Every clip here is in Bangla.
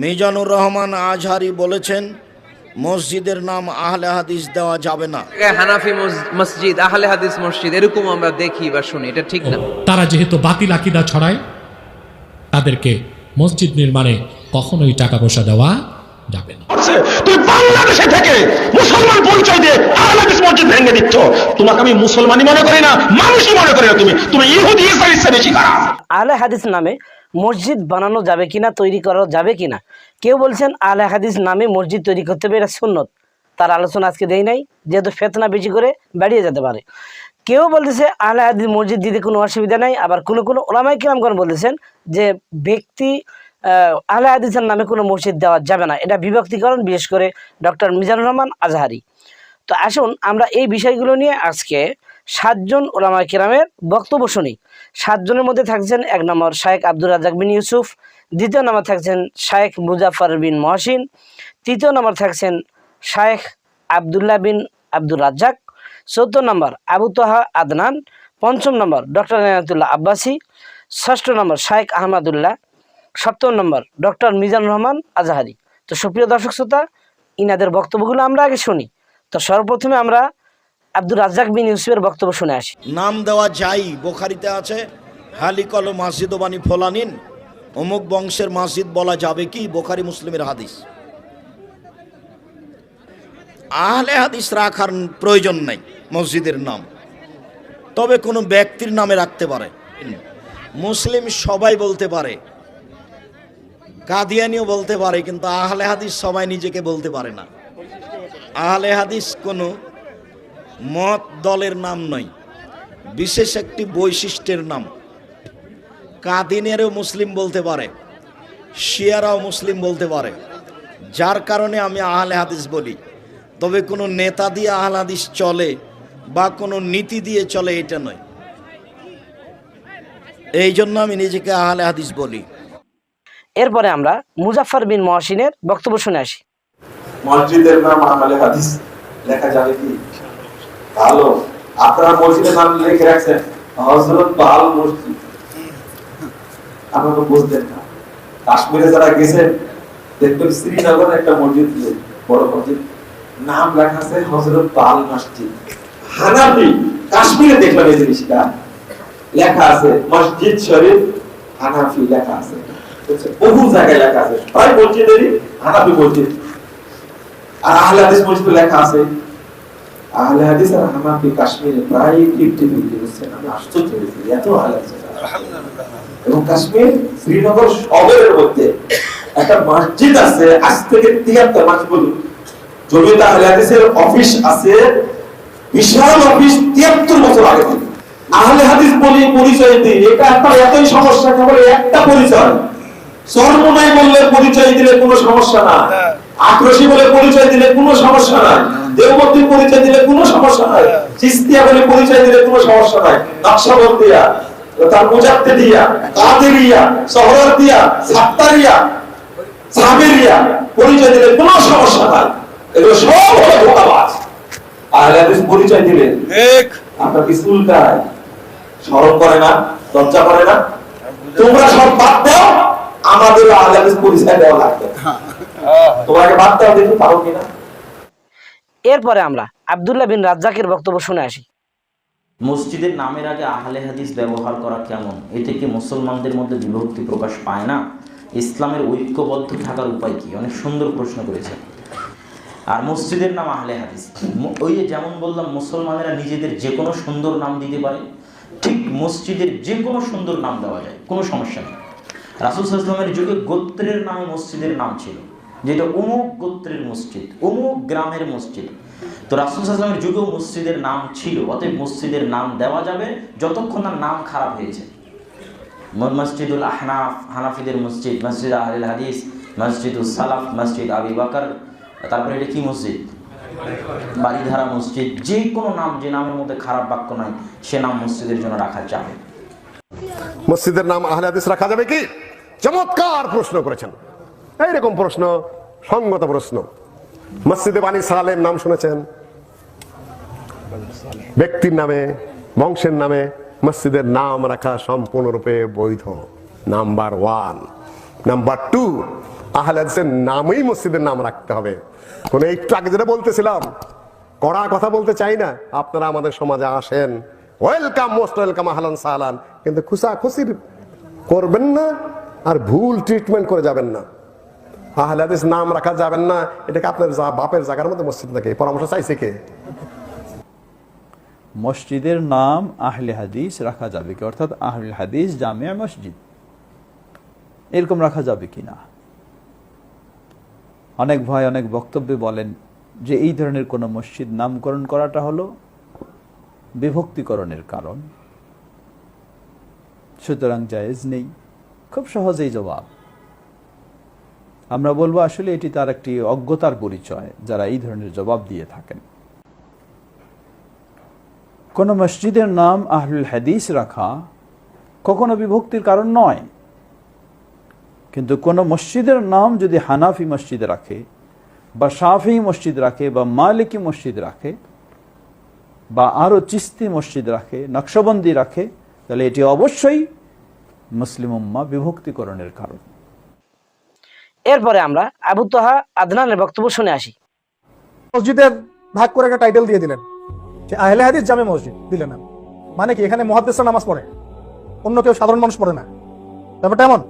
মিজানুর রহমান আজহারি বলেছেন মসজিদের নাম আহলে হাদিস দেওয়া যাবে না। হানাফি মসজিদ আহলে হাদিস মসজিদ এরকম আমরা দেখি বা শুনি এটা ঠিক না। তারা যেহেতু বাতিল আকিদা ছড়ায় তাদেরকে মসজিদ নির্মাণে কখনোই টাকা পয়সা দেওয়া যাবে না। তুই বাংলাদেশে থেকে মুসলমান পরিচয় দিয়ে আহলাদিস মসজিদ ভেঙে দিচ্ছ। তোমাকে আমি মুসলমানই মনে করি না মানুষই মনে করি না তুমি। তুমি ইহুদি ইসরায়েল ইসলামে বেশি আহলে হাদিস নামে মসজিদ বানানো যাবে কিনা তৈরি করা যাবে কিনা? কেউ বলছেন আহলে হাদিস নামে মসজিদ তৈরি করতে হবে এটা সুন্নত। তার আলোচনা আজকে দেই নাই যেহেতু ফেতনা বেশি করে বাড়িয়ে যেতে পারে। কেউ বলতেছে আহলে হাদিস মসজিদ দিতে কোনো অসুবিধা নাই আবার কোনো কোনো ওলামাই কিরামগণ বলতেছেন যে ব্যক্তি আহ, আহলে হাদিসের নামে কোনো মসজিদ দেওয়া যাবে না এটা বিভক্তিকরণ বিশেষ করে ডক্টর মিজানুর রহমান আজহারি। তো আসুন আমরা এই বিষয়গুলো নিয়ে আজকে সাতজন ওলামা কিরামের বক্তব্য শুনি। সাতজনের মধ্যে থাকছেন এক নম্বর শায়েখ আব্দুর রাজাক বিন ইউসুফ, দ্বিতীয় নম্বর থাকছেন শায়েখ মুজাফর বিন মহসিন, তৃতীয় নম্বর থাকছেন শায়েখ আবদুল্লাহ বিন আব্দুর রাজ্জাক, চৌদ্দ নম্বর আবু তোহা আদনান, পঞ্চম নম্বর ডক্টর নায়াতুল্লাহ আব্বাসী, ষষ্ঠ নম্বর শায়েখ আহমদুল্লাহ, সপ্তম নম্বর ডক্টর মিজানুর রহমান আজাহারি। তো সুপ্রিয় দর্শক শ্রোতা, ইনাদের বক্তব্যগুলো আমরা আগে শুনি। তো সর্বপ্রথমে আমরা আব্দুর রাজ্জাক বিন ইউসুফের বক্তব্য শুনে আসি। নাম দেওয়া যাই বোখারিতে আছে, হালিকল মসজিদ বানি ফোলানিন, অমুক বংশের মসজিদ বলা যাবে কি? বোখারি মুসলিমের হাদিস। আহলে হাদিস রাখার প্রয়োজন নাই মসজিদের নাম। তবে কোনো ব্যক্তির নামে রাখতে পারে। মুসলিম সবাই বলতে পারে। কাদিয়ানিও বলতে পারে, কিন্তু আহলে হাদিস সবাই নিজেকে বলতে পারে না। আহলে হাদিস কোনো মত দলের নাম নয় বিশেষ একটি বৈশিষ্ট্যের নাম। কাদিনেরও মুসলিম বলতে পারে শিয়ারাও মুসলিম বলতে পারে। যার কারণে আমি আহলে হাদিস বলি। তবে কোনো নেতা দিয়ে আহলে হাদিস চলে বা কোনো নীতি দিয়ে চলে এটা নয়। এই জন্য আমি নিজেকে আহলে হাদিস বলি। এরপরে আমরা মুজাফর বিন মহসিনের বক্তব্য শুনে আসি। মসজিদের নাম আহলে হাদিস লেখা যাবে কি? ভালো। আপনারা মসজিদের নাম লিখে রাখছেন। হজরত বাল মসজিদ। আপনারা বুঝতেন না। কাশ্মীরে যারা গেছেন, দেখবেন শ্রীনগরে একটা মসজিদ বড় মসজিদ। নাম লেখা আছে হজরত বাল মসজিদ। হানাফি। কাশ্মীরে দেখলাম এই জিনিসটা। লেখা আছে মসজিদ শরীফ, হানাফি লেখা আছে। বহু জায়গায় লেখা আছে। প্রায় মসজিদেরই হানাফি মসজিদ। আর আহলে হাদিস মসজিদ লেখা আছে আহলে হাদিস আর কাশ্মীরে প্রায় ফিফটি ফিফটি আমি আশ্চর্য হয়েছি, এত আহলে এবং কাশ্মীর শ্রীনগর শহরের মধ্যে একটা মসজিদ আছে, আজ থেকে তিয়াত্তর মাস বলুন জমিতে আহলে হাদিসের অফিস আছে, বিশাল অফিস তিয়াত্তর বছর আগে থেকে। আহলে হাদিস বলি পরিচয় দিই, এটা আপনার এতই সমস্যা কেবল একটা পরিচয়। চর্মনাই বললে পরিচয় দিলে কোনো সমস্যা না। আক্রোশী বলে পরিচয় দিলে কোনো সমস্যা নাই। দেববর্তী পরিচয় দিলে কোনো সমস্যা নাই। চিস্তিয়া বলে পরিচয় দিলে কোনো সমস্যা নাই। নকশাবন্দিয়া তার মুজাদ্দে দিয়া কাদেরিয়া সহরাদিয়া সাত্তারিয়া সাবেরিয়া পরিচয় দিলে কোনো সমস্যা নাই। এগুলো সব হলো ধোকাবাজ। আহলে হাদিস পরিচয় দিলে আপনার কি চুলকায়? স্মরণ করে না লজ্জা করে না? তোমরা সব বাদ দাও আমাদের আহলে হাদিস পরিচয় দেওয়া লাগবে। তোমাকে বাদ দাও দেখি পারো কিনা? এরপরে আমরা আবদুল্লাহ বিন রাজ্জাকের বক্তব্য শুনে আসি। মসজিদের নামের আগে আহলে হাদিস ব্যবহার করা কেমন? এতে কি মুসলমানদের মধ্যে বিভক্তি প্রকাশ পায় না? ইসলামের ঐক্যবদ্ধ থাকার উপায় কি? অনেক সুন্দর প্রশ্ন করেছে আর মসজিদের নাম আহলে হাদিস। ওই যেমন বললাম, মুসলমানেরা নিজেদের যে কোনো সুন্দর নাম দিতে পারে। ঠিক মসজিদের যে কোনো সুন্দর নাম দেওয়া যায়, কোনো সমস্যা নেই। রাসুল ইসলামের যুগে গোত্রের নামে মসজিদের নাম ছিল। যেটা অমুক গোত্রের মসজিদ, অমুক গ্রামের মসজিদ। তো রাসুল সাল্লামের যুগেও মসজিদের নাম ছিল, অতএব মসজিদের নাম দেওয়া যাবে যতক্ষণ না নাম খারাপ হয়েছে। মসজিদুল আহনাফ, হানাফিদের মসজিদ মসজিদ আহল হাদিস মসজিদুল সালাফ, মসজিদ আবি বাকর, তারপরে এটা কি মসজিদ? বাড়িধারা মসজিদ। যে কোনো নাম, যে নামের মধ্যে খারাপ বাক্য নয় সে নাম মসজিদের জন্য রাখা যাবে। মসজিদের নাম আহলে হাদিস রাখা যাবে কি? চমৎকার প্রশ্ন করেছেন। এইরকম প্রশ্ন, সঙ্গত প্রশ্ন। মসজিদে বানি সালেম নাম শুনেছেন? ব্যক্তির নামে, বংশের নামে মসজিদের নাম রাখা সম্পূর্ণরূপে বৈধ। Number one. নাম্বার টু, আহলে নামেই মসজিদের নাম রাখতে হবে। কোনো একটু আগে যেটা বলতেছিলাম, কড়া কথা বলতে চাই না, আপনারা আমাদের সমাজে আসেন। ওয়েলকাম, মোস্ট ওয়েলকাম আহলান সাহলান কিন্তু খুশা খুশির করবেন না আর ভুল ট্রিটমেন্ট করে যাবেন না। আহলে হাদিস নাম রাখা যাবেন না। এটাকে আপনার বাপের জায়গার মধ্যে মসজিদ নাকি? পরামর্শ চাইছে কে? মসজিদের নাম আহলে হাদিস রাখা যাবে কি? অর্থাৎ আহলে হাদিস জামিয়া মসজিদ। এরকম রাখা যাবে কি না? অনেক ভাই, অনেক বক্তব্যে বলেন যে এই ধরনের কোনো মসজিদ নামকরণ করাটা হলো বিভক্তিকরণের কারণ। সুতরাং জায়েজ নেই। খুব সহজেই জবাব। আমরা বলব আসলে এটি তার একটি অজ্ঞতার পরিচয় যারা এই ধরনের জবাব দিয়ে থাকেন। কোন মসজিদের নাম আহলুল হাদিস রাখা কখনো বিভক্তির কারণ নয়। কিন্তু কোন মসজিদের নাম যদি হানাফি মসজিদ রাখে বা শাফি মসজিদ রাখে বা মালিকি মসজিদ রাখে বা আরও চিস্তি মসজিদ রাখে, নকশবন্দি রাখে, তাহলে এটি অবশ্যই মুসলিম উম্মা বিভক্তিকরণের কারণ। এরপরে আমরা আবু তোহা আদনানের বক্তব্য শুনে আসি। মসজিদের ভাগ করে একটা টাইটেল দিয়ে দিলেন। যে আহলে হাদিস জামে মসজিদ, দিলেন না। মানে কি, এখানে মহাদ্দেশরা নামাজ পড়ে? অন্য কেউ সাধারণ মানুষ পড়ে না। ব্যাপারটা এমন?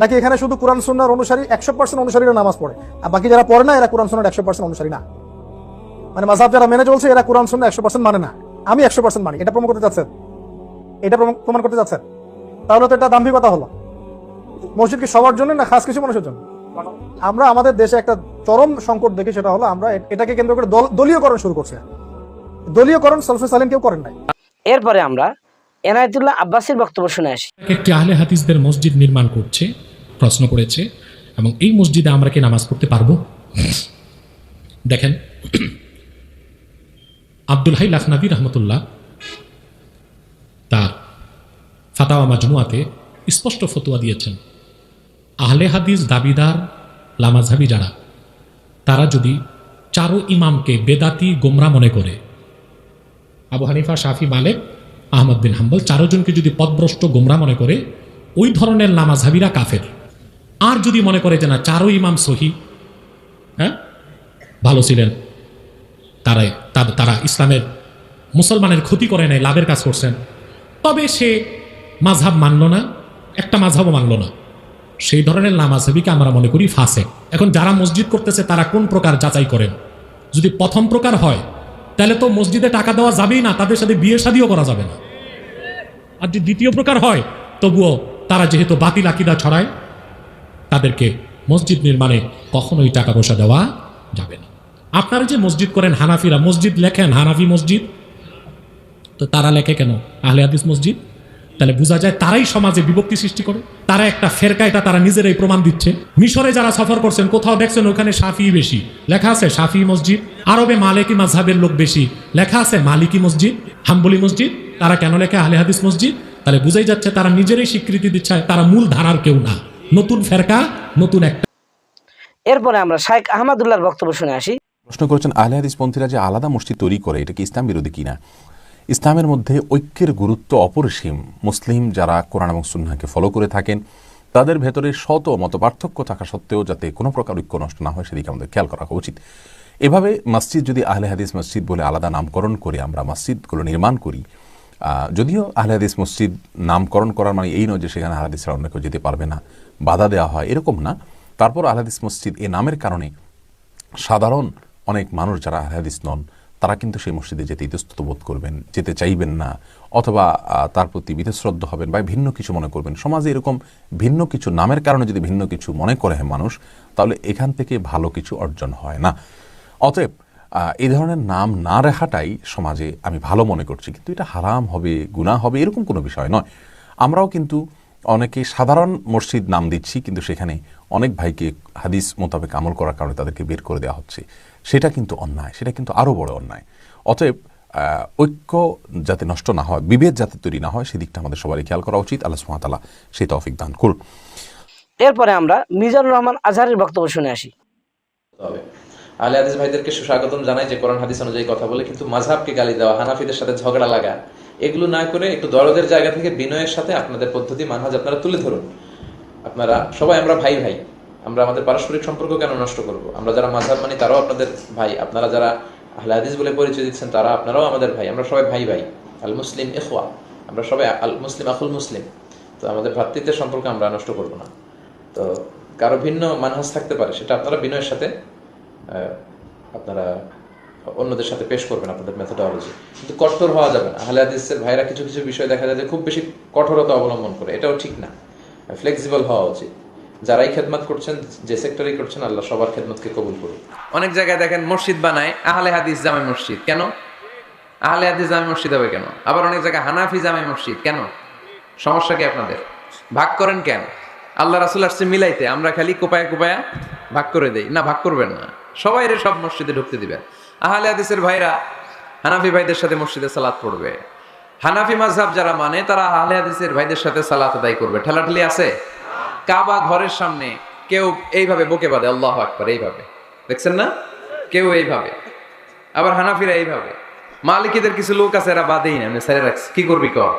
নাকি এখানে শুধু কোরআন সুন্নার অনুসারী, একশো পার্সেন্ট অনুসারীরা নামাজ পড়ে? আর বাকি যারা পড়ে না, এরা কোরআন সুন্নার একশো পার্সেন্ট অনুসারী না। মানে মাসাব যারা মেনে চলছে, এরা কোরআন সুন্না একশো পার্সেন্ট মানে না। আমি একশো পার্সেন্ট মানি। এটা প্রমাণ করতে চাচ্ছেন? এটা প্রমাণ করতে চাচ্ছেন? তাহলে তো এটা দাম্ভিকতা হলো। মসজিদ কি সবার জন্য না খাস কিছু মানুষের জন্য? আমরা আমাদের দেশে একটা চরম সংকট দেখি সেটা হলো আমরা এটাকে কেন্দ্র করে দলীয়করণ শুরু করছি। দলীয়করণ সলফে সালিম কেউ করেন নাই। এরপরে আমরা এনায়েতুল্লাহ আব্বাসীর বক্তব্য শুনে আসি। একটি আহলে হাদিসদের মসজিদ নির্মাণ করছে প্রশ্ন করেছে এবং এই মসজিদে আমরা কি নামাজ পড়তে পারব? দেখেন আব্দুল হাই লাখনাবি রহমতুল্লাহ তার ফাতাওয়া মাজমুয়াতে স্পষ্ট ফতোয়া দিয়েছেন। আহলে হাদিস দাবিদার লামাঝাবি যারা, তারা যদি চারো ইমামকে বেদাতি গোমরা মনে করে, আবু হানিফা, শাফি, মালেক, আহমদ বিন হাম্বল চারজনকে যদি পদভ্রষ্ট গোমরা মনে করে, ওই ধরনের লামাঝাবিরা কাফের। আর যদি মনে করে যে না, চারো ইমাম সহি হ্যাঁ? ভালো ছিলেন। তারাই তারা ইসলামের মুসলমানের ক্ষতি করে নাই, লাভের কাজ করছেন। তবে সে মাঝহাব মানল না, একটা মাঝহাবও মানল না। সেই ধরনের নামাজহাবিকে আমরা মনে করি ফাঁসে এখন যারা মসজিদ করতেছে, তারা কোন প্রকার যাচাই করেন? যদি প্রথম প্রকার হয়, তাহলে তো মসজিদে টাকা দেওয়া যাবেই না, তাদের সাথে বিয়ে শাদিও করা যাবে না। আর যদি দ্বিতীয় প্রকার হয়, তবুও তারা যেহেতু বাতিল আকিদা ছড়ায়, তাদেরকে মসজিদ নির্মাণে কখনোই টাকা পয়সা দেওয়া যাবে না। আপনারা যে মসজিদ করেন, হানাফিরা মসজিদ লেখেন, হানাফি মসজিদ, তো তারা লেখে কেন? আহলে হাদিস মসজিদ? তাহলে বোঝা যায় তারাই সমাজে বিভক্তি সৃষ্টি করে। তারা একটা ফেরকা এটা তারা নিজেরাই প্রমাণ দিচ্ছে। মিশরে যারা সফর করছেন কোথাও দেখছেন ওখানে সাফি বেশি। লেখা আছে সাফি মসজিদ আরবে মালিকি মাঝহাবের লোক বেশি। লেখা আছে মালিকি মসজিদ হাম্বলি মসজিদ তারা কেন লেখে আহলে হাদিস মসজিদ? তাহলে বুঝাই যাচ্ছে তারা নিজেরাই স্বীকৃতি দিচ্ছে তারা মূল ধারার কেউ না। নতুন ফেরকা নতুন একটা। এরপরে আমরা শাইখ আহমদুল্লাহর বক্তব্য শুনে আসি। প্রশ্ন করেছেন আহলে হাদিস পন্থীরা যে আলাদা মসজিদ তৈরি করে এটা কি ইসলাম বিরোধী কিনা? ইসলামের মধ্যে ঐক্যের গুরুত্ব অপরিসীম। মুসলিম যারা কোরআন এবং সুন্নাহকে ফলো করে থাকেন, তাদের ভেতরে শত মত পার্থক্য থাকা সত্ত্বেও যাতে কোনো প্রকার ঐক্য নষ্ট না হয়, সেদিকে আমাদের খেয়াল করা উচিত। এভাবে মসজিদ যদি আহলে হাদিস মসজিদ বলে আলাদা নামকরণ করে আমরা মসজিদগুলো নির্মাণ করি যদিও আহলে হাদিস মসজিদ নামকরণ করার মানে এই নয় যে সেখানে আহলে হাদিসরা অন্য কেউ যেতে পারবে না, বাধা দেওয়া হয়, এরকম না। তারপর আহলে হাদিস মসজিদ এ নামের কারণে সাধারণ অনেক মানুষ যারা আহলে হাদিস নন তারা কিন্তু সেই মসজিদে যেতে ইতস্তত বোধ করবেন, যেতে চাইবেন না, অথবা তার প্রতি বিতশ্রদ্ধ হবেন বা ভিন্ন কিছু মনে করবেন। সমাজে এরকম ভিন্ন কিছু নামের কারণে যদি ভিন্ন কিছু মনে করে হয় মানুষ, তাহলে এখান থেকে ভালো কিছু অর্জন হয় না। অতএব এই ধরনের নাম না রাখাটাই সমাজে আমি ভালো মনে করছি, কিন্তু এটা হারাম হবে, গুনাহ হবে, এরকম কোনো বিষয় নয়। আমরাও কিন্তু অনেকে সাধারণ মসজিদ নাম দিচ্ছি, কিন্তু সেখানে অনেক ভাইকে হাদিস মোতাবেক আমল করার কারণে তাদেরকে বের করে দেওয়া হচ্ছে। সেটা কিন্তু অন্যায় সেটা কিন্তু আরও বড় অন্যায়। অতএব ঐক্য যাতে নষ্ট না হয় বিভেদ যাতে তৈরি না হয় সেদিকটা আমাদের সবারই খেয়াল করা উচিত। আল্লাহ সুমাতালা সেই তৌফিক দান করুন এরপরে আমরা মিজানুর রহমান আজহারের বক্তব্য শুনে আসি। আলে হাদিস ভাইদেরকে সুস্বাগতম জানাই যে কোরআন হাদিস অনুযায়ী কথা বলে কিন্তু মাঝহাবকে গালি দেওয়া হানাফিদের সাথে ঝগড়া লাগা এগুলো না করে একটু দরদের জায়গা থেকে বিনয়ের সাথে আপনাদের পদ্ধতি মানহাজ আপনারা তুলে ধরুন। আপনারা সবাই আমরা ভাই ভাই। আমরা আমাদের পারস্পরিক সম্পর্ক কেন নষ্ট করব? আমরা যারা মাঝহাব মানি, তারাও আপনাদের ভাই। আপনারা যারা আহলে হাদিস বলে পরিচয় দিচ্ছেন, তারা আপনারাও আমাদের ভাই। আমরা সবাই ভাই ভাই। আল মুসলিম ইখওয়া। আমরা সবাই আল মুসলিম আকুল মুসলিম। তো আমাদের ভ্রাতৃত্বের সম্পর্ক আমরা নষ্ট করব না। তো কারও ভিন্ন মানহাজ থাকতে পারে, সেটা আপনারা বিনয়ের সাথে আপনারা অন্যদের সাথে পেশ করবেন আপনাদের মেথোডলজি কিন্তু কঠোর হওয়া যাবে না। আহলে হাদিসের ভাইরা কিছু কিছু বিষয় দেখা যায় যে খুব বেশি কঠোরতা অবলম্বন করে। এটাও ঠিক না। ফ্লেক্সিবল হওয়া উচিত। যারাই খেদমত করছেন, যে সেক্টরেই করছেন, আল্লাহ সবার খেদমতকে কবুল করুন অনেক জায়গায় দেখেন মসজিদ বানায়, আহলে হাদিস জামে মসজিদ। কেন? আহলে হাদিস জামে মসজিদ হবে কেন? আবার অনেক জায়গায় হানাফি জামে মসজিদ। কেন? সমস্যা কি আপনাদের? ভাগ করেন কেন? আল্লাহ রাসুল আসছে মিলাইতে, আমরা খালি কোপায়া কোপায়া ভাগ করে দেই। না, ভাগ করবেন না। সবাই রে সব মসজিদে ঢুকতে দিবেন আহলে হাদিসের ভাইরা হানাফি ভাইদের সাথে মসজিদে সালাত পড়বে। হানাফি মাযহাব যারা মানে তারা আহলে হাদিসের ভাইদের সাথে সালাত আদায় করবে। ঠেলাঠেলি আছে? কাবা ঘরের সামনে কেউ এইভাবে বকে বাঁধে, আল্লাহ আকবার, এইভাবে। দেখছেন না? কেউ এইভাবে। আবার হানাফিরা এইভাবে। মালিকীদের কিছু লোক আছে, এরা বাদেই না। ছেড়ে রাখছে। কি করবি কর?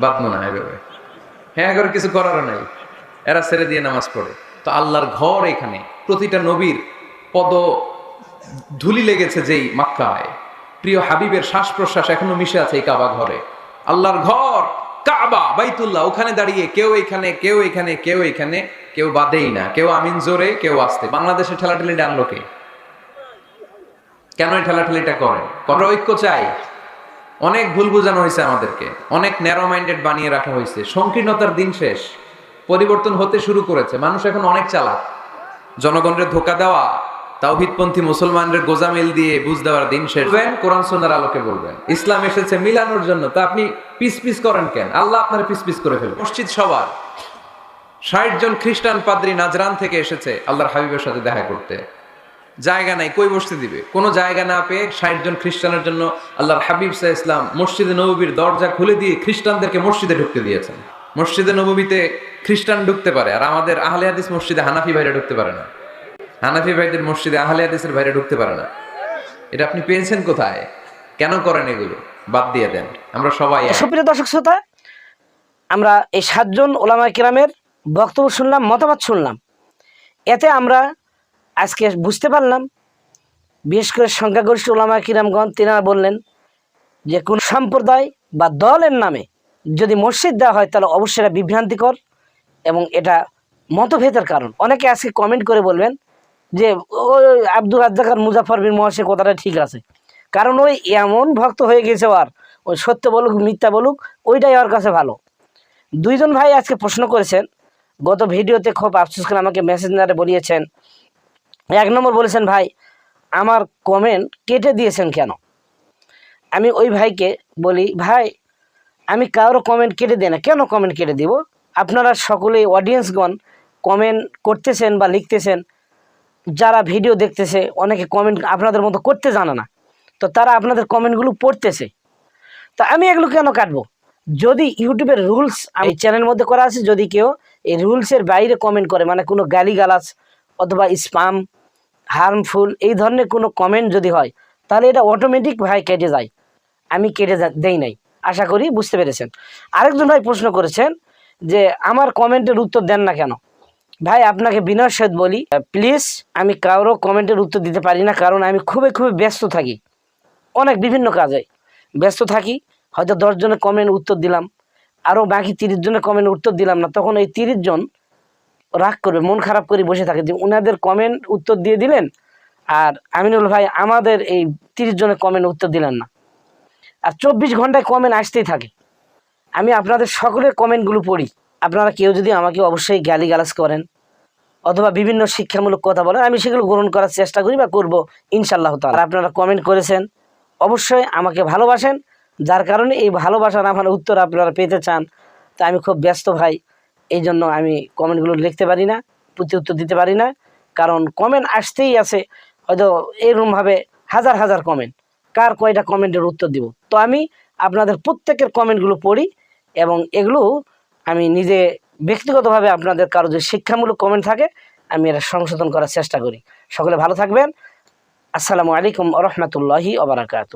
বাদনো না এইভাবে হ্যাঁ করে কিছু করারও নাই। এরা ছেড়ে দিয়ে নামাজ পড়ে। তো আল্লাহর ঘর এখানে। প্রতিটা নবীর পদ ধুলি লেগেছে যেই মাক্কায়। প্রিয় হাবিবের শ্বাস প্রশ্বাস এখনও মিশে আছে এই কাবা ঘরে। আল্লাহর ঘর! কাবা, বাইতুল্লাহ, ওখানে দাঁড়িয়ে কেউ এখানে কেউ এখানে কেউ এখানে, কেউ বাদেই না, কেউ আমিন জোরে, কেউ আসতে। বাংলাদেশে ঠেলাঠেলি ডানলো কে? কেন এই ঠেলাঠেলিটা করে? কত ঐক্য চাই। অনেক ভুল বোঝানো হয়েছে আমাদেরকে। অনেক ন্যারো মাইন্ডেড বানিয়ে রাখা হয়েছে। সংকীর্ণতার দিন শেষ। পরিবর্তন হতে শুরু করেছে। মানুষ এখন অনেক চালাক। জনগণের ধোকা দেওয়া। তাওহিদপন্থী মুসলমানদের গোজামিল দিয়ে বুঝ দেওয়ার দিন শেষ। হবেন কোরআন সোনার আলোকে বলবেন। ইসলাম এসেছে মিলানোর জন্য। তা আপনি পিস পিস করেন কেন? আল্লাহ আপনার পিস পিস করে ফেলবেন মসজিদ সবার। ষাট জন খ্রিস্টান পাদ্রী নাজরান থেকে এসেছে আল্লাহর হাবিবের সাথে দেখা করতে। জায়গা নাই কই বসতে দিবে? কোনো জায়গা না পেয়ে ষাট জন খ্রিস্টানের জন্য আল্লাহর হাবিব সাহ ইসলাম মসজিদে নবীর দরজা খুলে দিয়ে খ্রিস্টানদেরকে মসজিদে ঢুকতে দিয়েছেন। মসজিদে নবীতে খ্রিস্টান ঢুকতে পারে আর আমাদের আহলে হাদিস মসজিদে হানাফি ভাইরা ঢুকতে পারে না। হানাফি ভাইদের মসজিদে আহলে হাদিসের ভাইরা ঢুকতে পারে না। এটা আপনি পেয়েছেন কোথায়? কেন করেন এগুলো? বাদ দিয়ে দেন। আমরা সবাই সুপ্রিয় দর্শক শ্রোতা, আমরা এই সাতজন ওলামা কিরামের বক্তব্য শুনলাম, মতামত শুনলাম। এতে আমরা আজকে বুঝতে পারলাম, বিশেষ করে সংখ্যাগরিষ্ঠ ওলামা কিরামগণ, তিনারা বললেন যে, কোন সম্প্রদায় বা দলের নামে যদি মসজিদ দেওয়া হয়, তাহলে অবশ্যই এটা বিভ্রান্তিকর এবং এটা মতভেদের কারণ। অনেকে আজকে কমেন্ট করে বলবেন যে ওই আব্দুল রাজ্জাকার মুজাফর বিন মহাসে কথাটা ঠিক আছে। কারণ ওই এমন ভক্ত হয়ে গেছে আর ওই সত্য বলুক, মিথ্যা বলুক, ওইটাই ওর কাছে ভালো। দুইজন ভাই আজকে প্রশ্ন করেছেন, গত ভিডিওতে খুব আফসোস করে আমাকে মেসেঞ্জারে বলিয়েছেন। এক নম্বর বলেছেন, ভাই, আমার কমেন্ট কেটে দিয়েছেন কেন? আমি ওই ভাইকে বলি, ভাই, আমি কারও কমেন্ট কেটে দিই না। কেন কমেন্ট কেটে দিব? আপনারা সকলেই অডিয়েন্সগণ কমেন্ট করতেছেন বা লিখতেছেন। যারা ভিডিও দেখতেছে, অনেকে কমেন্ট আপনাদের মতো করতে জানে না। তো তারা আপনাদের কমেন্টগুলো পড়তেছে। তা আমি এগুলো কেন কাটবো? যদি ইউটিউবের রুলস আমি চ্যানেলের মধ্যে করা আছে, যদি কেউ এই রুলসের বাইরে কমেন্ট করে মানে কোনো গালিগালাজ অথবা স্পাম হার্মফুল এই ধরনের কোনো কমেন্ট যদি হয়, তাহলে এটা অটোমেটিক ভাই কেটে যায়। আমি কেটে দেই নাই। আশা করি বুঝতে পেরেছেন। আরেকজন ভাই প্রশ্ন করেছেন যে, আমার কমেন্টের উত্তর দেন না কেন? ভাই, আপনাকে বিনয় সহিত বলি। প্লিজ আমি কারও কমেন্টের উত্তর দিতে পারি না, কারণ আমি খুবই খুবই ব্যস্ত থাকি। অনেক বিভিন্ন কাজে ব্যস্ত থাকি। হয়তো দশ জনের কমেন্ট উত্তর দিলাম আরও বাকি তিরিশ জনের কমেন্ট উত্তর দিলাম না, তখন এই তিরিশ জন রাগ করবে, মন খারাপ করে বসে থাকে যে ওনাদের কমেন্ট উত্তর দিয়ে দিলেন, আর আমিনুল ভাই আমাদের এই তিরিশ জনের কমেন্ট উত্তর দিলেন না। আর চব্বিশ ঘন্টায় কমেন্ট আসতেই থাকে। আমি আপনাদের সকলের কমেন্টগুলো পড়ি। আপনারা কেউ যদি আমাকে অবশ্যই গালি গালাজ করেন অথবা বিভিন্ন শিক্ষামূলক কথা বলেন, আমি সেগুলো গ্রহণ করার চেষ্টা করি বা করব ইনশাল্লাহ তাআলা। আপনারা কমেন্ট করেছেন, অবশ্যই আমাকে ভালোবাসেন, যার কারণে এই ভালোবাসার আমার উত্তর আপনারা পেতে চান। তা আমি খুব ব্যস্ত ভাই, এই জন্য আমি কমেন্টগুলো লিখতে পারি না প্রতি উত্তর দিতে পারি না। কারণ কমেন্ট আসতেই আছে, হয়তো এরকমভাবে হাজার হাজার কমেন্ট কার কয়টা কমেন্টের উত্তর দিব? তো আমি আপনাদের প্রত্যেকের কমেন্টগুলো পড়ি এবং এগুলো আমি নিজে ব্যক্তিগতভাবে আপনাদের কারও যদি শিক্ষামূলক কমেন্ট থাকে, আমি এটা সংশোধন করার চেষ্টা করি। সকলে ভালো থাকবেন। আসসালামু আলাইকুম রহমতুল্লাহি ওবরাকাতু